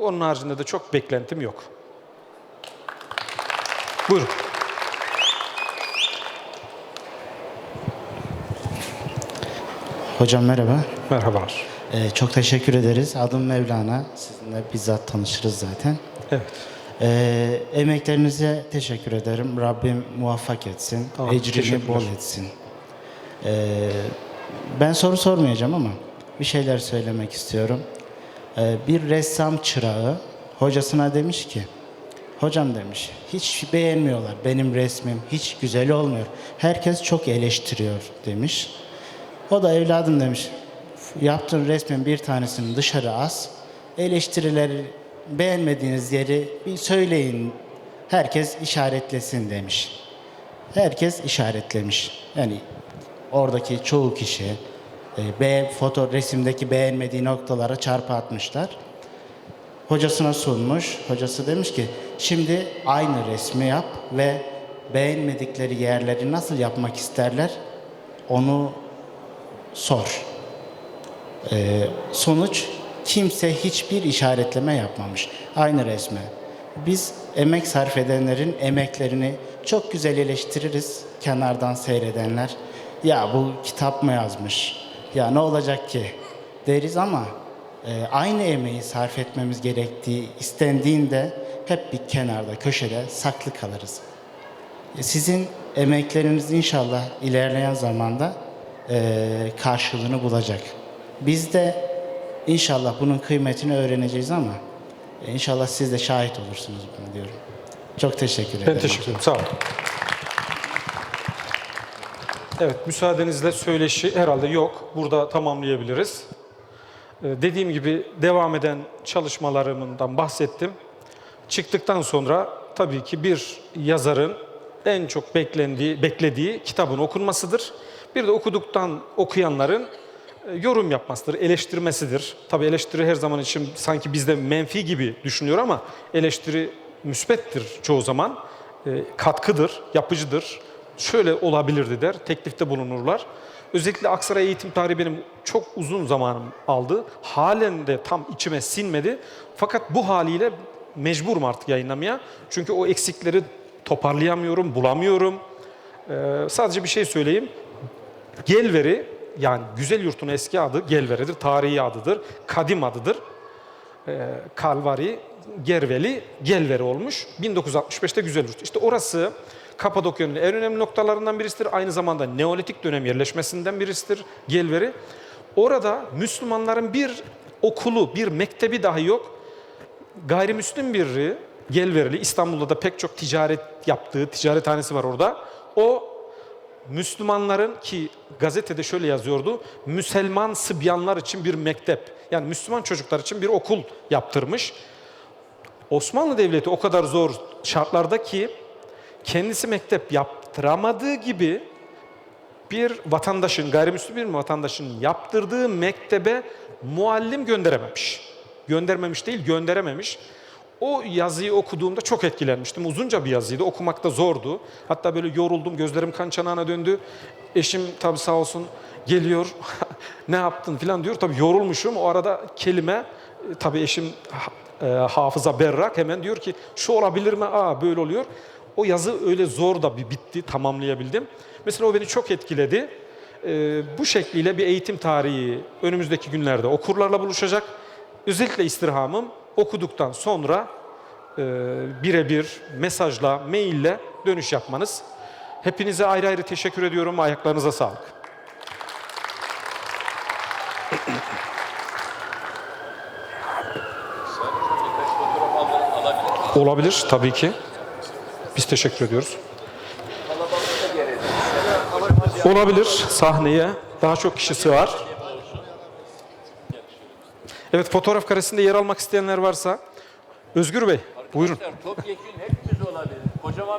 Onun haricinde de çok beklentim yok. Buyurun. Hocam merhaba. Merhabalar. Ee, çok teşekkür ederiz. Adım Mevlana. Sizinle bizzat tanışırız zaten. Evet. Ee, emeklerinize teşekkür ederim. Rabbim muvaffak etsin. Tamam, ecrini bol etsin. Ee, ben soru sormayacağım ama bir şeyler söylemek istiyorum. Ee, bir ressam çırağı hocasına demiş ki, hocam demiş, hiç beğenmiyorlar benim resmim, hiç güzel olmuyor. Herkes çok eleştiriyor demiş. O da evladım demiş, yaptığın resmin bir tanesini dışarı as, eleştirileri beğenmediğiniz yeri bir söyleyin, herkes işaretlesin demiş. Herkes işaretlemiş. Yani oradaki çoğu kişi e, be, foto resimdeki beğenmediği noktalara çarpı atmışlar. Hocasına sunmuş. Hocası demiş ki şimdi aynı resmi yap ve beğenmedikleri yerleri nasıl yapmak isterler onu sor. Ee, sonuç kimse hiçbir işaretleme yapmamış. Aynı resme. Biz emek sarf edenlerin emeklerini çok güzel eleştiririz kenardan seyredenler. Ya bu kitap mı yazmış? Ya ne olacak ki? deriz ama e, aynı emeği sarf etmemiz gerektiği istendiğinde hep bir kenarda, köşede saklı kalırız. E, Sizin emekleriniz inşallah ilerleyen zamanda e, karşılığını bulacak. Biz de inşallah bunun kıymetini öğreneceğiz ama e, inşallah siz de şahit olursunuz bunu diyorum. Çok teşekkür ederim. Ben teşekkür ederim. Sağ olun. Evet, müsaadenizle söyleşi herhalde yok. Burada tamamlayabiliriz. Ee, Dediğim gibi devam eden çalışmalarımdan bahsettim. Çıktıktan sonra tabii ki bir yazarın en çok beklendiği, beklediği kitabın okunmasıdır. Bir de okuduktan okuyanların e, yorum yapmasıdır, eleştirmesidir. Tabii eleştiri her zaman için sanki bizde menfi gibi düşünüyor ama eleştiri müspettir çoğu zaman. E, katkıdır, yapıcıdır. Şöyle olabilirdi der, teklifte bulunurlar. Özellikle Aksaray eğitim tarihi benim çok uzun zamanım aldı. Halen de tam içime sinmedi. Fakat bu haliyle mecburum artık yayınlamaya. Çünkü o eksikleri toparlayamıyorum, bulamıyorum. Ee, sadece bir şey söyleyeyim. Gelveri yani Güzel Yurt'un eski adı Gelveri'dir, tarihi adıdır, kadim adıdır. Ee, Kalvari, Gerveli, Gelveri olmuş. 1965'te Güzel Yurt. İşte orası Kapadokya'nın en önemli noktalarından birisidir. Aynı zamanda Neolitik dönem yerleşmesinden birisidir Gelveri. Orada Müslümanların bir okulu, bir mektebi dahi yok. Gayrimüslim biri Gelverili, İstanbul'da da pek çok ticaret yaptığı ticarethanesi var orada. O Müslümanların ki gazetede şöyle yazıyordu. Müselman sıbyanlar için bir mektep. Yani Müslüman çocuklar için bir okul yaptırmış. Osmanlı Devleti o kadar zor şartlarda ki kendisi mektep yaptıramadığı gibi bir vatandaşın, gayrimüslim bir vatandaşın yaptırdığı mektebe muallim gönderememiş. Göndermemiş değil, gönderememiş. O yazıyı okuduğumda çok etkilenmiştim. Uzunca bir yazıydı, okumakta zordu. Hatta böyle yoruldum, gözlerim kan çanağına döndü. Eşim tabii sağ olsun geliyor, ne yaptın falan diyor. Tabii yorulmuşum. O arada kelime, e, tabii eşim e, hafıza berrak hemen diyor ki şu olabilir mi? Aa böyle oluyor. O yazı öyle zor da bir bitti, tamamlayabildim. Mesela o beni çok etkiledi. Ee, bu şekliyle bir eğitim tarihi önümüzdeki günlerde okurlarla buluşacak. Özellikle istirhamım okuduktan sonra e, birebir mesajla, maille dönüş yapmanız. Hepinize ayrı ayrı teşekkür ediyorum. Ayaklarınıza sağlık. Olabilir tabii ki. Biz teşekkür ediyoruz. Olabilir sahneye daha çok kişi sığar. Evet fotoğraf karesinde yer almak isteyenler varsa Özgür Bey buyurun. Topyekun hepimiz olabilir. Kocaman bir